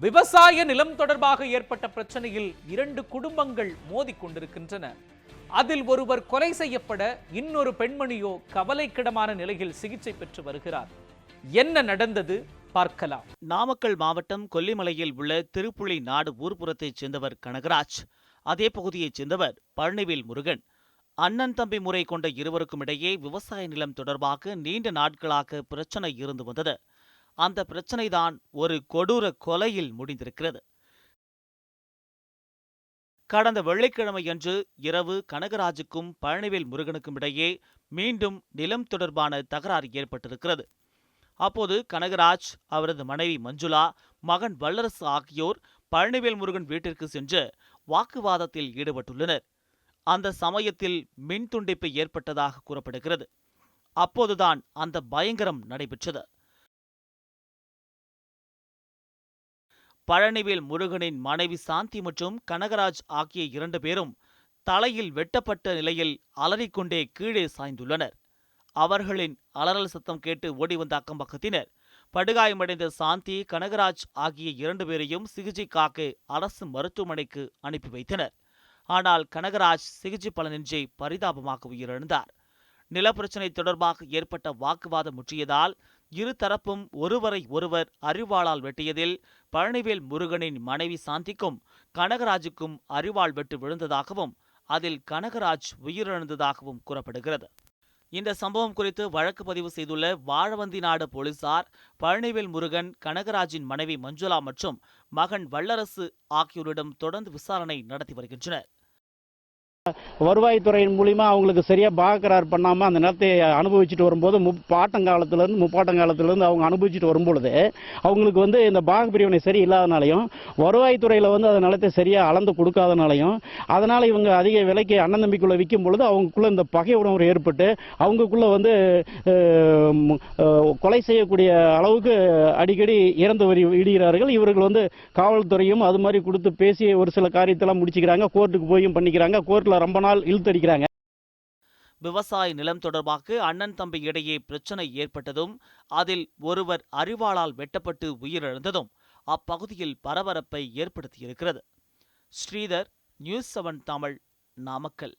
விவசாய நிலம் தொடர்பாக ஏற்பட்ட பிரச்சனையில் இரண்டு குடும்பங்கள் மோதிக் கொண்டிருக்கின்றன. அதில் ஒருவர் கொலை செய்யப்பட இன்னொரு பெண்மணியோ கவலைக்கிடமான நிலையில் சிகிச்சை பெற்று வருகிறார். என்ன நடந்தது? பார்க்கலாம். நாமக்கல் மாவட்டம் கொல்லிமலையில் உள்ள திருப்புளி நாடு ஊர்புறத்தைச் சேர்ந்தவர் கனகராஜ் அதே பகுதியைச் சேர்ந்தவர் பழனிவேல் முருகன். அண்ணன் தம்பி முறை கொண்ட இருவருக்கும் இடையே விவசாய நிலம் தொடர்பாக நீண்ட நாட்களாக பிரச்சனை இருந்து வந்தது. அந்த பிரச்சனைதான் ஒரு கொடூர கொலையில் முடிந்திருக்கிறது. கடந்த வெள்ளிக்கிழமையன்று இரவு கனகராஜுக்கும் பழனிவேல் முருகனுக்கும் இடையே மீண்டும் நிலம் தொடர்பான தகராறு ஏற்பட்டிருக்கிறது. அப்போது கனகராஜ் அவரது மனைவி மஞ்சுளா மகன் வல்லரசு ஆகியோர் பழனிவேல் முருகன் வீட்டிற்கு சென்று வாக்குவாதத்தில் ஈடுபட்டுள்ளனர். அந்த சமயத்தில் மின் துண்டிப்பு ஏற்பட்டதாக கூறப்படுகிறது. அப்போதுதான் அந்த பயங்கரம் நடைபெற்றது. பழனிவேல் முருகனின் மனைவி சாந்தி மற்றும் கனகராஜ் ஆகிய இரண்டு பேரும் தலையில் வெட்டப்பட்ட நிலையில் அலறிக்கொண்டே கீழே சாய்ந்துள்ளனர். அவர்களின் அலறல் சத்தம் கேட்டு ஓடி வந்த அக்கம் பக்கத்தினர் படுகாயமடைந்த சாந்தி கனகராஜ் ஆகிய இரண்டு பேரையும் சிகிச்சைக்காக அரசு மருத்துவமனைக்கு அனுப்பி வைத்தனர். ஆனால் கனகராஜ் சிகிச்சை பலனின்றி பரிதாபமாக உயிரிழந்தார். நிலப்பிரச்சினை தொடர்பாக ஏற்பட்ட வாக்குவாதம் முற்றியதால் இருதரப்பும் ஒருவரை ஒருவர் அறிவாளால் வெட்டியதில் பழனிவேல் முருகனின் மனைவி சாந்திக்கும் கனகராஜுக்கும் அறிவாள் வெட்டு விழுந்ததாகவும் அதில் கனகராஜ் உயிரிழந்ததாகவும் கூறப்படுகிறது. இந்த சம்பவம் குறித்து வழக்கு பதிவு செய்துள்ள வாழவந்தி நாடு போலீசார் பழனிவேல் முருகன் கனகராஜின் மனைவி மஞ்சுளா மற்றும் மகன் வல்லரசு ஆகியோரிடம் தொடர்ந்து விசாரணை நடத்தி வருகின்றனர். வருவாய்த்துறையின் மூலிமா அவங்களுக்கு சரியா பாகக்கரார் பண்ணாம அந்த நிலத்தை அனுபவிச்சுட்டு வரும்போது முப்பாட்டங்காலத்துல இருந்து முப்பாட்டங்காலத்துல இருந்து அவங்க அனுபவிச்சுட்டு வரும்பொழுது அவங்களுக்கு வந்து இந்த பாக பிரிவினை சரி இல்லாதனாலையும் வருவாய்த்துறையில் வந்து அந்த நிலத்தை சரியா அளந்து கொடுக்காதனாலையும் அதனால இவங்க அதிக விலைக்கு அண்ணன் தம்பிக்குள்ள விற்கும் பொழுது அவங்களுக்குள்ள இந்த பகை உணர்வு ஏற்பட்டு அவங்களுக்குள்ள வந்து கொலை செய்யக்கூடிய அளவுக்கு அடிக்கடி இறந்து வரி இடுகிறார்கள் இவர்கள் வந்து காவல்துறையும் அது மாதிரி கொடுத்து பேசி ஒரு சில காரியத்தெல்லாம் முடிச்சுக்கிறாங்க. கோர்ட்டுக்கு போயும் பண்ணிக்கிறாங்க. கோர்ட்டில் ரொம்ப நாள் இழுத்தடிக்கிறாங்க. விவசாய நிலம் தொடர்பாக அண்ணன் தம்பி இடையே பிரச்சனை ஏற்பட்டதும் அதில் ஒருவர் அறிவாளால் வெட்டப்பட்டு உயிரிழந்ததும் அப்பகுதியில் பரபரப்பை ஏற்படுத்தியிருக்கிறது. Sridhar news seven Tamil Namakkal.